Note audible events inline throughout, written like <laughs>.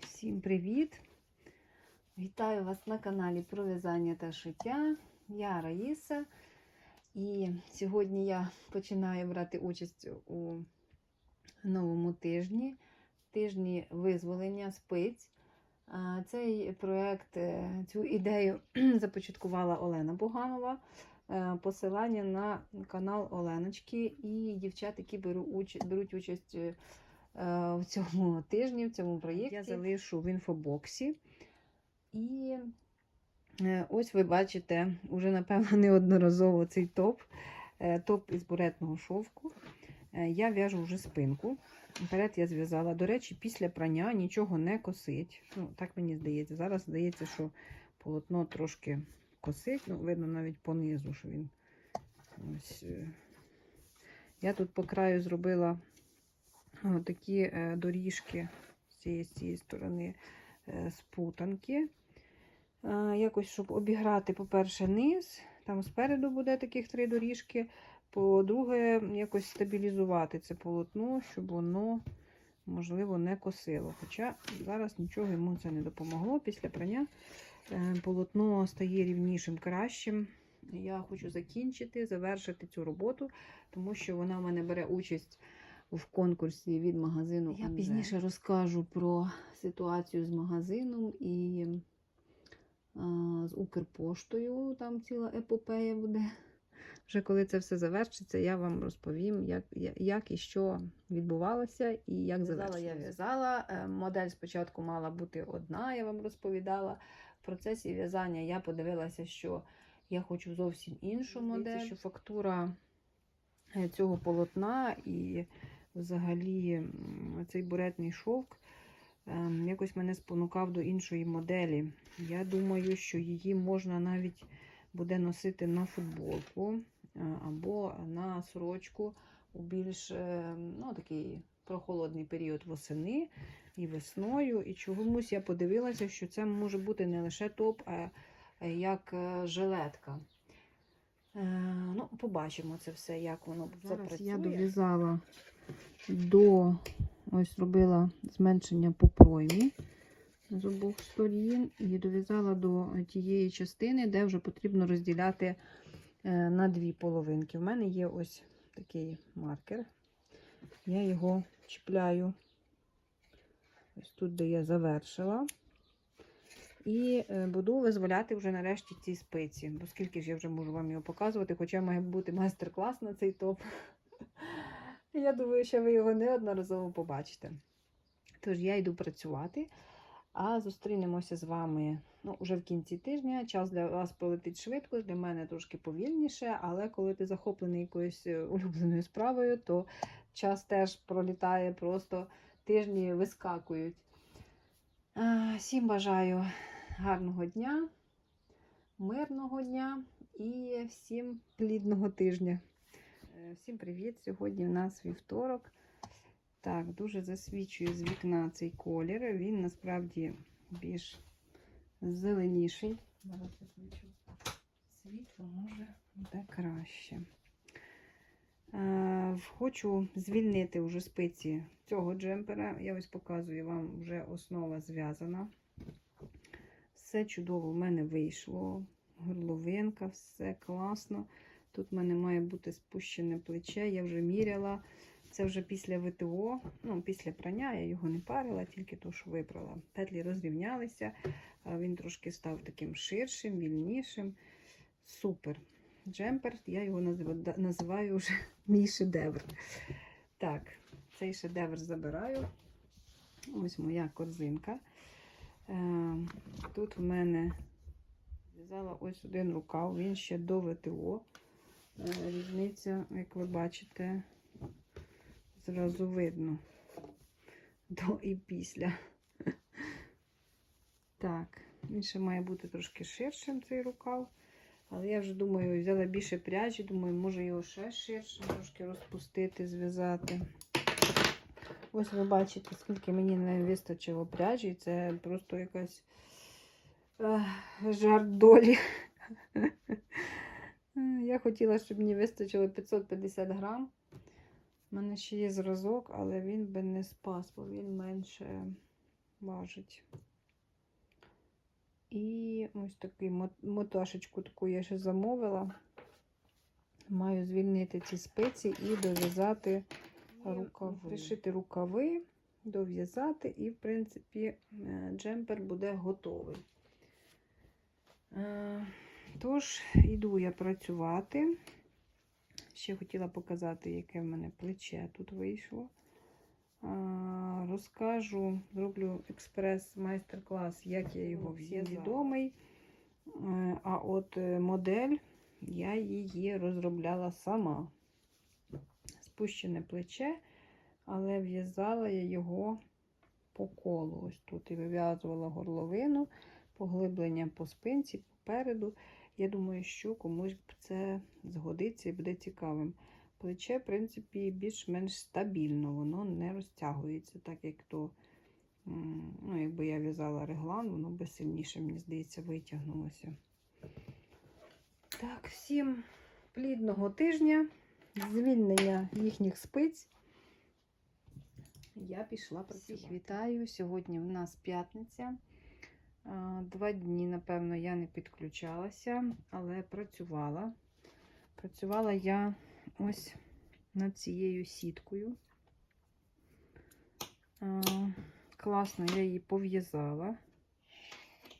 Всім привіт! Вітаю вас на каналі про в'язання та шиття. Я Раїса. І сьогодні я починаю брати участь у новому тижні, тижні визволення спиць. Цей проєкт, е, цю ідею <clears throat> започаткувала Олена Буганова. Е, Посилання на канал Оленочки і дівчат, які беруть участь е, в цьому тижні, в цьому проєкті. Я залишу в інфобоксі. І е, ось ви бачите, уже, напевно, <laughs> неодноразово цей топ. Е, Топ із буретного шовку. Е, Я в'яжу вже спинку. Вперед я зв'язала. До речі, після прання нічого не косить. Ну, так мені здається. Зараз здається, що полотно трошки косить. Ну, видно навіть понизу, що він ось. е. Я тут по краю зробила такі е, доріжки з цієї, з цієї сторони е, спутанки. Якось, щоб обіграти, по-перше, низ. Там спереду буде таких три доріжки. По-друге, якось стабілізувати це полотно, щоб воно, можливо, не косило. Хоча зараз нічого йому це не допомогло. Після прання е, полотно стає рівнішим, кращим. Я хочу закінчити, завершити цю роботу, тому що вона в мене бере участь в конкурсі від магазину. Я пізніше розкажу про ситуацію з магазином і а, з Укрпоштою. Там ціла епопея буде. Вже коли це все завершиться, я вам розповім, як, як і що відбувалося, і як завершилося. я в'язала. Е, Модель спочатку мала бути одна, я вам розповідала. В процесі в'язання я подивилася, що я хочу зовсім іншу модель, що фактура е, цього полотна і взагалі цей буретний шовк ем, якось мене спонукав до іншої моделі. Я думаю, що її можна навіть буде носити на футболку е, або на сорочку у більш е, ну, такий прохолодний період восени і весною. І чомусь я подивилася, що це може бути не лише топ, а е, як е, жилетка. Е, Ну, побачимо це все, як воно Зараз запрацює. я дов'язала до ось робила зменшення по проймі з обох сторін і дов'язала до тієї частини, де вже потрібно розділяти на дві половинки. В мене є ось такий маркер. Я його чіпляю ось тут, де я завершила. І е, буду визволяти вже нарешті ці спиці. Бо скільки ж я вже можу вам його показувати, хоча має бути майстер-клас на цей топ. <laughs> Я думаю, що ви його неодноразово побачите. Тож я йду працювати, а зустрінемося з вами ну, вже в кінці тижня. Час для вас полетить швидко, для мене трошки повільніше, але коли ти захоплений якоюсь е, улюбленою справою, то час теж пролітає, просто тижні вискакують. Всім бажаю гарного дня, мирного дня і всім плідного тижня. Е, Всім привіт! Сьогодні в нас вівторок. Так, дуже засвічує з вікна цей колір. Він насправді більш зеленіший. Зараз я включу світло, може буде краще. Е, Хочу звільнити вже спиці цього джемпера. Я ось показую вам вже основа зв'язана. Все чудово в мене вийшло. Горловинка, все класно. Тут в мене має бути спущене плече, я вже міряла. Це вже після ВТО, ну, після прання, я його не парила, тільки то, що випрала. Петлі розрівнялися, він трошки став таким ширшим, вільнішим. Супер. Джемпер, я його називаю вже <laughs> мій шедевр. Так, цей шедевр забираю. Ось моя корзинка. Е, Тут в мене зв'язала ось один рукав, він ще до ВТО. Е, Різниця, як ви бачите, зразу видно до і після. Так, він ще має бути трошки ширшим цей рукав. Але я вже думаю, взяла більше пряжі, думаю, може його ще ширше, трошки розпустити, зв'язати. Ось ви бачите, скільки мені не вистачило пряжі. Це просто якась ех, жарт долі. <laughs> Я хотіла, щоб мені вистачило 550 грам. У мене ще є зразок, але він би не спас, бо він менше важить. І ось такий мо- моташечку таку я ще замовила. Маю звільнити ці спиці і дов'язати рукави. Пришити рукави, дов'язати, і, в принципі, е, джемпер буде готовий. Е, Тож, йду я працювати. Ще хотіла показати, яке в мене плече тут вийшло. Розкажу, зроблю експрес-майстер-клас, як я його всім відомий. Е, А от е, модель я її розробляла сама. Спущене плече, але в'язала я його по колу. Ось тут і вив'язувала горловину, поглиблення по спинці, попереду. Я думаю, що комусь це згодиться і буде цікавим. Плече, в принципі, більш-менш стабільно, воно не розтягується, так як то, ну, якби я в'язала реглан, воно би сильніше, мені здається, витягнулося. Так, всім плідного тижня, звільнення їхніх спиць. Я пішла працювати. Всіх вітаю. Сьогодні в нас п'ятниця. Два дні, напевно, я не підключалася, але працювала. Працювала я ось над цією сіткою. Класно, я її пов'язала.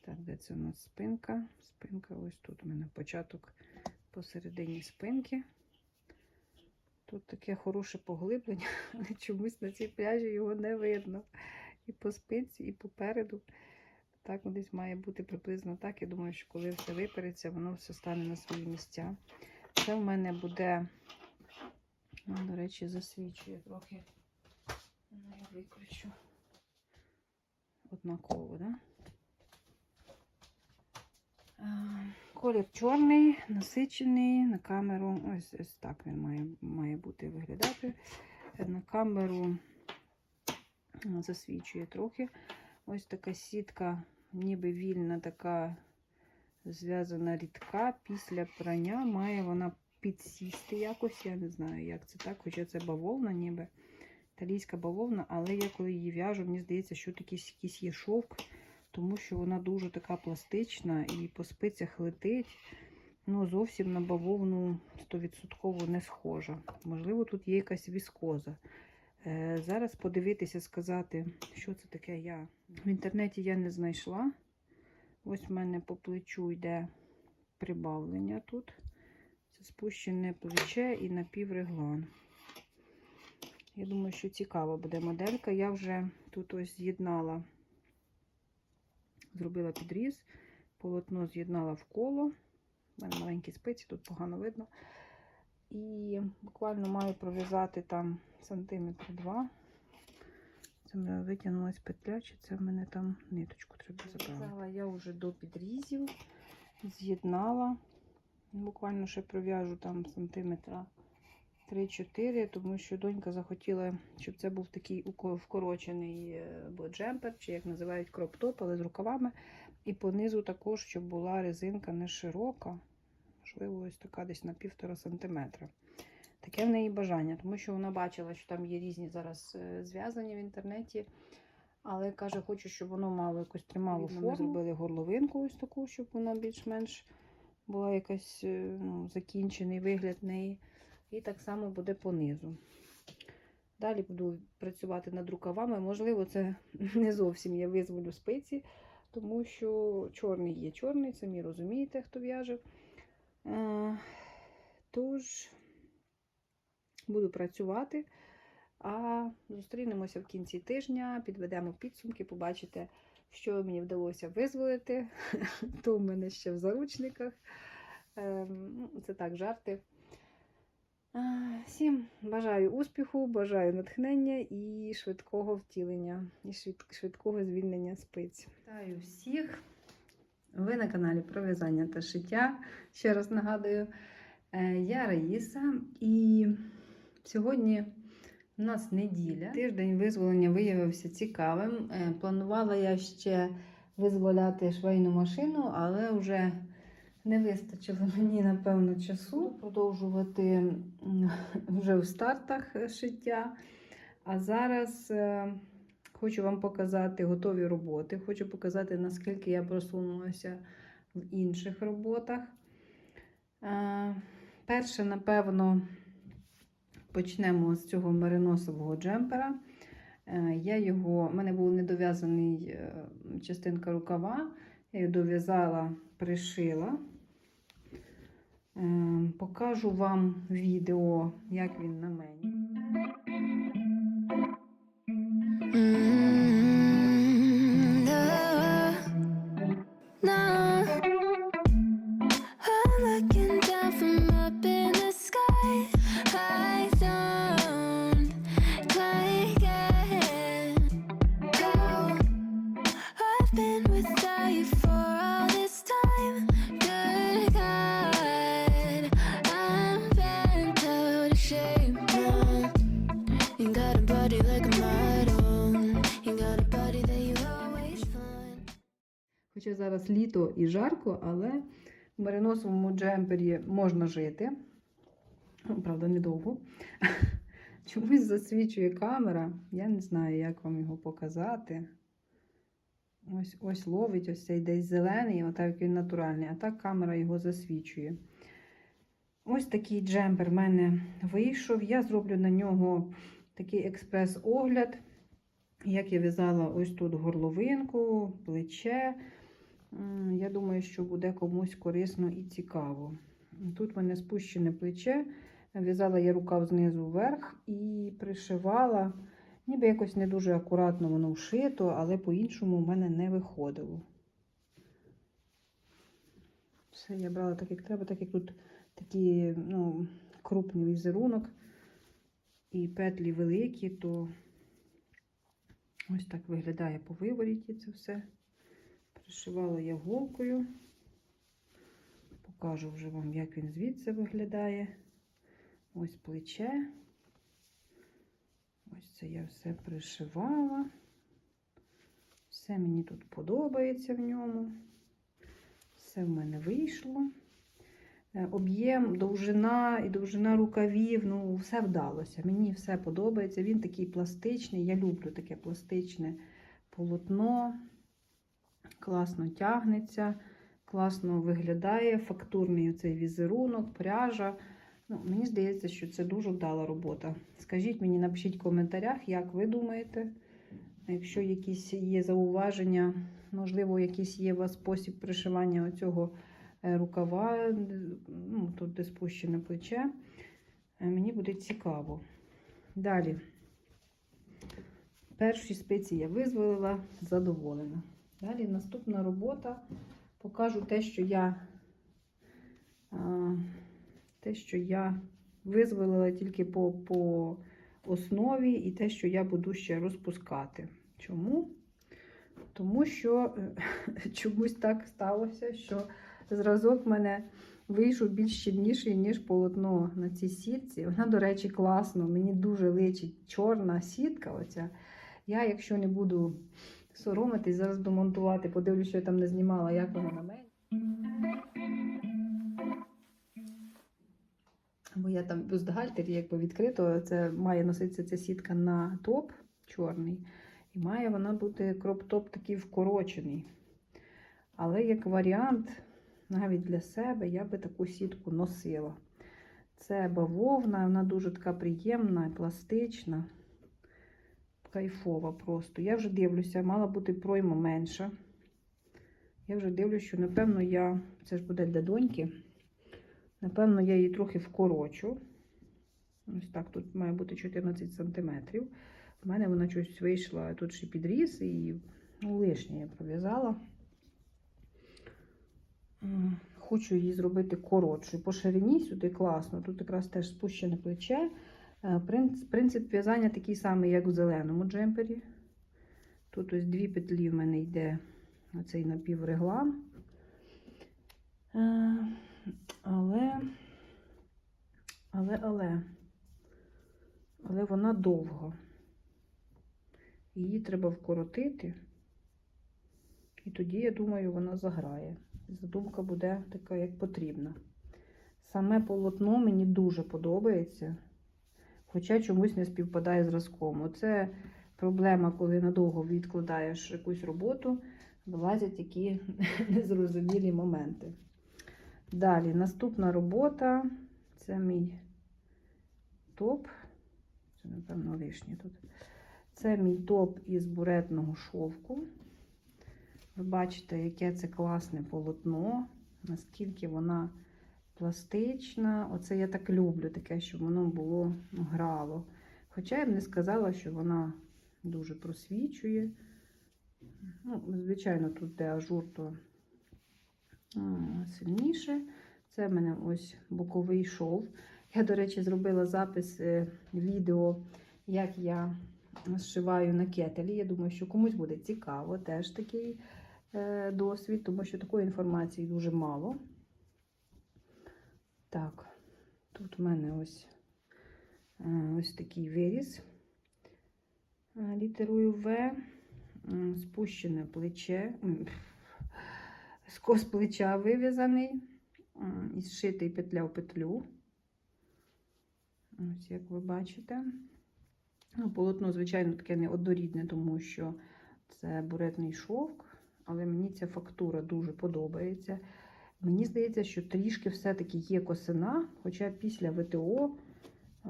Так, де це у нас спинка? Спинка ось тут у мене початок посередині спинки. Тут таке хороше поглиблення, <laughs> але чомусь на цій пляжі його не видно. І по спинці, і попереду. Так десь має бути приблизно так. Я думаю, що коли все випереться, воно все стане на свої місця. Це в мене буде, ну, до речі, засвічує трохи. Ну, я виключу однаково, да? Колір чорний, насичений на камеру. Ось ось так він має, має бути виглядати. На камеру засвічує трохи. Ось така сітка, ніби вільна, така зв'язана рідка. Після прання має вона підсісти якось. Я не знаю, як це так, хоча це бавовна, ніби італійська бавовна, але я коли її в'яжу, мені здається, що якийсь, якийсь є шовк, тому що вона дуже така пластична і по спицях летить. Ну, зовсім на бавовну 100% не схожа. Можливо, тут є якась віскоза. Е, Зараз подивитися, сказати, що це таке я. В інтернеті я не знайшла. Ось в мене по плечу йде прибавлення тут. Це спущене плече і напівреглан. Я думаю, що цікава буде моделька. Я вже тут ось з'єднала, зробила підріз, полотно з'єднала в коло. У мене маленькі спиці, тут погано видно. І буквально маю пров'язати там сантиметр два. Це в мене витягнулась петля, чи це в мене там ниточку треба забрати. Я вже до підрізів, з'єднала. Буквально ще пров'яжу там сантиметра 3-4, тому що донька захотіла, щоб це був такий вкорочений е, або джемпер, чи як називають кроп-топ, але з рукавами. І понизу також, щоб була резинка не широка, можливо, ось така десь на півтора сантиметра. Таке в неї бажання, тому що вона бачила, що там є різні зараз е, зв'язані в інтернеті. Але каже, хочу, щоб воно мало якусь тримало форму. Ми зробили горловинку ось таку, щоб вона більш-менш була якась е, ну, закінчений вигляд неї. І так само буде понизу. Далі буду працювати над рукавами. Можливо, це <laughs> не зовсім я визволю спиці, тому що чорний є чорний, самі розумієте, хто в'яже. Е, Тож, буду працювати. А зустрінемося в кінці тижня, підведемо підсумки, побачите, що мені вдалося визволити. <laughs> То в мене ще в заручниках. Ем, ну, Це так, жарти. Всім бажаю успіху, бажаю натхнення і швидкого втілення, і швидкого звільнення спиць. Вітаю всіх! Ви на каналі про в'язання та шиття. Ще раз нагадую, е, я Раїса, і сьогодні у нас неділя. Тиждень визволення виявився цікавим. Е, Планувала я ще визволяти швейну машину, але вже Не вистачило мені, напевно, часу продовжувати вже в стартах шиття. А зараз е, хочу вам показати готові роботи. Хочу показати, наскільки я просунулася в інших роботах. Е, перше, напевно, почнемо з цього мериносового джемпера. Е, Я його, в мене був недов'язаний е, частинка рукава. Я її дов'язала, пришила. Покажу вам відео, як він на мені. Зараз літо і жарко, але в мериносовому джемпері можна жити. Правда, недовго. <laughs> Чомусь засвічує камера. Я не знаю, як вам його показати. Ось ось ловить ось цей десь зелений, отак він натуральний, а так камера його засвічує. Ось такий джемпер в мене вийшов. Я зроблю на нього такий експрес-огляд. Як я в'язала ось тут горловинку, плече. Я думаю, що буде комусь корисно і цікаво. Тут в мене спущене плече. В'язала я рукав знизу вверх і пришивала. Ніби якось не дуже акуратно воно вшито, але по-іншому в мене не виходило. Все, я брала так, як треба, так як тут такий ну, крупний візерунок і петлі великі, то ось так виглядає по виворіті це все. Пришивала я голкою. Покажу вже вам, як він звідси виглядає. Ось плече. Ось це я все пришивала. Все мені тут подобається в ньому. Все в мене вийшло. Е, Об'єм, довжина і довжина рукавів, ну, все вдалося. Мені все подобається. Він такий пластичний. Я люблю таке пластичне полотно. Класно тягнеться, класно виглядає, фактурний оцей візерунок, пряжа. Ну, мені здається, що це дуже вдала робота. Скажіть мені, напишіть в коментарях, як ви думаєте. Якщо якісь є зауваження, можливо, якийсь є у вас спосіб пришивання оцього е, рукава, ну, тут де спущене плече. Е, Мені буде цікаво. Далі. Перші спиці я визволила, задоволена. Далі наступна робота. Покажу те, що я, те, що я визволила тільки по, по основі, і те, що я буду ще розпускати. Чому? Тому що е, <laughs> чомусь так сталося, що зразок в мене вийшов більш щільніший, ніж полотно на цій сітці. Вона, до речі, класно, мені дуже личить чорна сітка. Оця. Я, якщо не буду соромитись, зараз буду монтувати, подивлюсь, що я там не знімала, як воно на мене. Бо я там бюстгальтер, якби відкрито, це має носитися ця сітка на топ чорний. І має вона бути кроп-топ такий вкорочений. Але як варіант, навіть для себе, я би таку сітку носила. Це бавовна, вона дуже така приємна, пластична, кайфова просто. Я вже дивлюся, мала бути пройма менша. Я вже дивлюся, що, напевно, я, це ж буде для доньки, напевно, я її трохи вкорочу. Ось так, тут має бути 14 см. У мене вона щось вийшла, тут ще підріс і ну, лишнє я пров'язала. Хочу її зробити коротшою. По ширині сюди класно. Тут якраз теж спущене плече. Е, принц- Принцип в'язання такий самий, як в зеленому джемпері. Тут ось дві петлі в мене йде оцей напівреглан. Е, Але, але, але, але вона довга. Її треба вкоротити. І тоді, я думаю, вона заграє задумка буде така, як потрібна. Саме полотно мені дуже подобається, хоча чомусь не співпадає зразком. Оце проблема, коли надовго відкладаєш якусь роботу, вилазять такі <laughs> незрозумілі моменти. Далі, наступна робота це мій топ. Це, напевно, лишнє тут. Це мій топ із буретного шовку. Ви бачите, яке це класне полотно, наскільки вона пластична. Оце я так люблю, таке, щоб воно було ну, грало. Хоча я б не сказала, що вона дуже просвічує. Ну, звичайно, тут де ажур, то сильніше. Це в мене ось боковий шов. Я, до речі, зробила запис е, відео, як я зшиваю на кетелі. Я думаю, що комусь буде цікаво теж такий е, досвід, тому що такої інформації дуже мало. Так, тут в мене ось, е, ось такий виріз е, літерою В, спущене плече, <laughs> скос плеча вив'язаний і зшитий петля в петлю. Ось як ви бачите. Ну, полотно, звичайно, таке не однорідне, тому що це буретний шовк, але мені ця фактура дуже подобається. Мені здається, що трішки все-таки є косина, хоча після ВТО, е,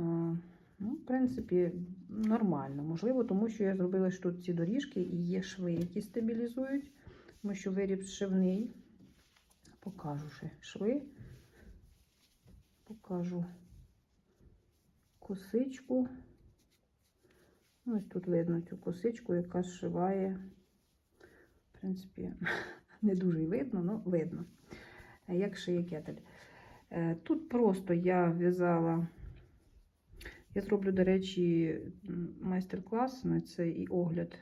ну, в принципі, нормально. Можливо, тому що я зробила ж тут ці доріжки і є шви, які стабілізують, тому що виріб шивний. Покажу ще шви. Покажу косичку. Ось тут видно цю косичку, яка зшиває. В принципі, <laughs> не дуже видно, але видно, як шиє кетель. Е, Тут просто я в'язала, я зроблю, до речі, майстер-клас на цей і огляд,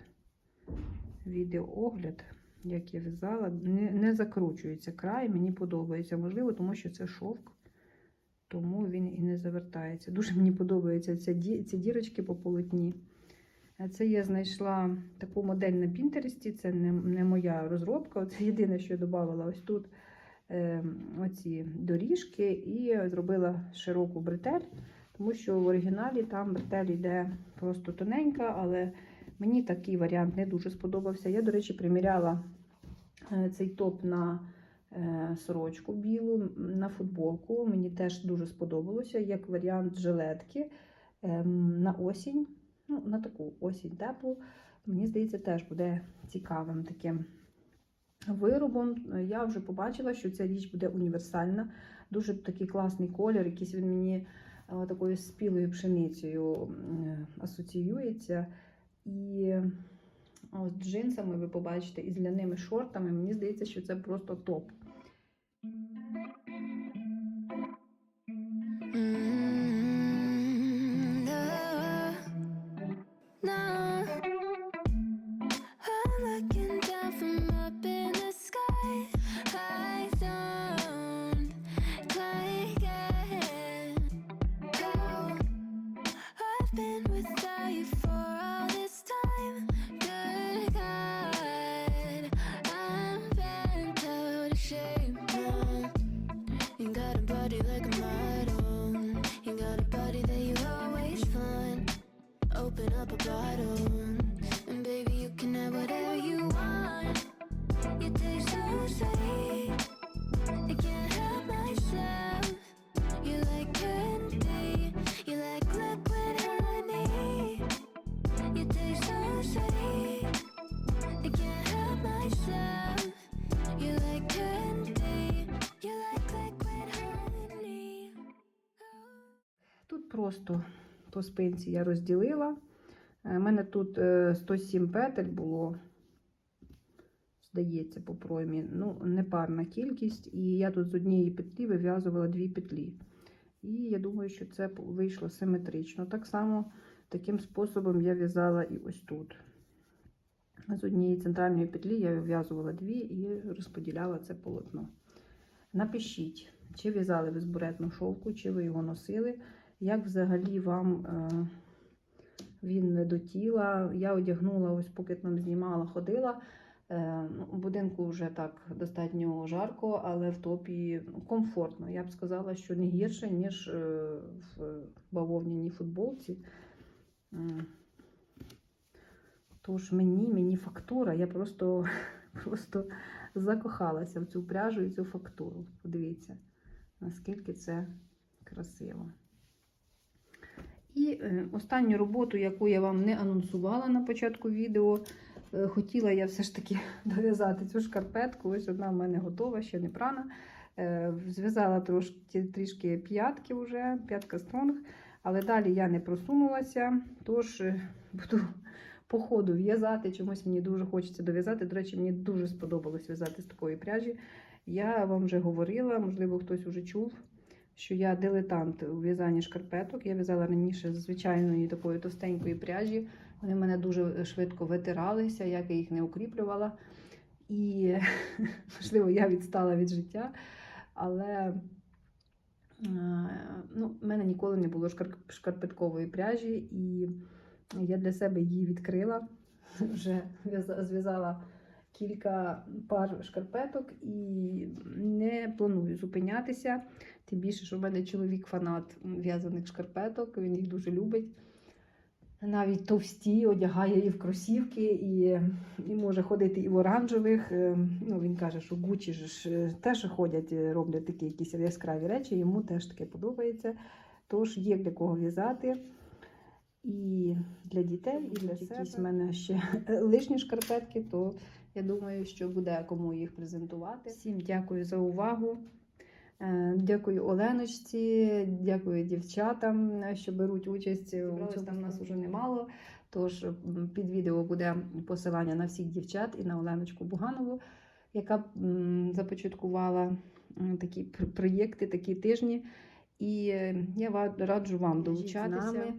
відеоогляд, як я в'язала. Не, не закручується край, мені подобається. Можливо, тому що це шовк, тому він і не завертається. Дуже мені подобаються ці, ці дірочки по полотні. Це я знайшла таку модель на Пінтересті, це не, не моя розробка. Це єдине, що я додавала ось тут оці доріжки і зробила широку бретель, тому що в оригіналі там бретель йде просто тоненька, але мені такий варіант не дуже сподобався. Я, до речі, приміряла е, цей топ на е, сорочку білу, на футболку. Мені теж дуже сподобалося, як варіант жилетки на осінь ну, на таку осінь теплу, мені здається, теж буде цікавим таким виробом. Я вже побачила, що ця річ буде універсальна. Дуже такий класний колір, якийсь він мені е, такою спілою пшеницею асоціюється. І з джинсами ви побачите, і з ляними шортами. Мені здається, що це просто топ. Open up a bottle. And baby, you can have whatever you want. You taste so sweet. I can't help myself. You like candy. You like liquid honey. You taste so sweet. I can't help myself. You like candy. You like liquid honey. Тут просто по спинці я розділила. У мене тут е, 107 петель було, здається, по проймі. Ну, непарна кількість. І я тут з однієї петлі вив'язувала дві петлі. І я думаю, що це вийшло симетрично. Так само таким способом я в'язала і ось тут. З однієї центральної петлі я вив'язувала дві і розподіляла це полотно. Напишіть, чи в'язали ви з буретного шовку, чи ви його носили, як взагалі вам е, він не до тіла. Я одягнула, ось поки там знімала, ходила. Е, ну, У будинку вже так достатньо жарко, але в топі ну, комфортно. Я б сказала, що не гірше, ніж е, в бавовняній футболці. Тож мені, мені фактура, я просто, <laughs> просто закохалася в цю пряжу і цю фактуру. Подивіться, наскільки це красиво. І е, останню роботу, яку я вам не анонсувала на початку відео, е, хотіла я все ж таки <laughs> дов'язати цю шкарпетку. Ось одна в мене готова, ще не прана. Е, Зв'язала трошки, трішки п'ятки вже, п'ятка стронг, але далі я не просунулася, тож буду по ходу в'язати. Чомусь мені дуже хочеться дов'язати. До речі, мені дуже сподобалось в'язати з такої пряжі. Я вам вже говорила, можливо, хтось уже чув, що я дилетант у в'язанні шкарпеток. Я в'язала раніше з звичайної такої товстенької пряжі. Вони в мене дуже швидко витиралися, як я їх не укріплювала. І, <laughs> можливо, я відстала від життя, але е, ну, в мене ніколи не було шкарпеткової пряжі, і я для себе її відкрила. <laughs> Вже зв'язала кілька пар шкарпеток і не планую зупинятися. Тим більше, що в мене чоловік фанат в'язаних шкарпеток, він їх дуже любить. Навіть товсті одягає і в кросівки, і, і може ходити і в оранжевих. Е, Ну, він каже, що Гучі ж теж ходять, е, роблять такі якісь яскраві речі, йому теж таке подобається. Тож є для кого в'язати. І для дітей, і для себе. Якісь в мене ще <laughs> лишні шкарпетки, то я думаю, що буде кому їх презентувати. Всім дякую за увагу. Е, Дякую Оленочці, дякую дівчатам, що беруть участь. Цьому там нас уже немало. Тож під відео буде посилання на всіх дівчат і на Оленочку Буганову, яка започаткувала такі проєкти, такі тижні. І я раджу вам долучатися.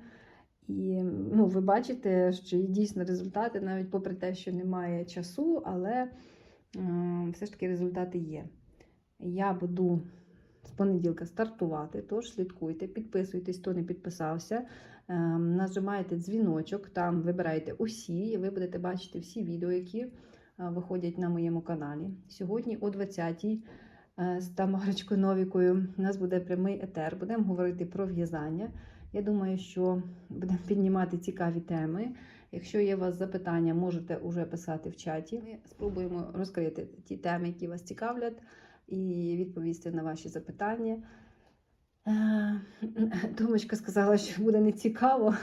І ну, ви бачите, що є дійсно результати, навіть попри те, що немає часу, але все ж таки результати є. Я буду з понеділка стартувати, тож слідкуйте, підписуйтесь, хто не підписався. Е, нажимайте дзвіночок, там вибирайте усі, і ви будете бачити всі відео, які е, виходять на моєму каналі. Сьогодні о 20-й е, з Тамарочкою Новікою у нас буде прямий етер. Будемо говорити про в'язання. Я думаю, що будемо піднімати цікаві теми. Якщо є у вас запитання, можете вже писати в чаті. Ми спробуємо розкрити ті теми, які вас цікавлять, і відповісти на ваші запитання. Е, <clears throat> Томочка сказала, що буде не цікаво.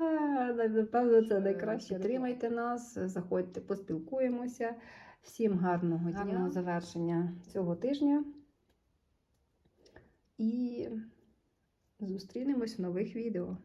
Е, <laughs> Напевно, це найкраще. Підтримайте нас, заходьте, поспілкуємося. Всім гарного дня, гарного завершення цього тижня. І зустрінемось в нових відео.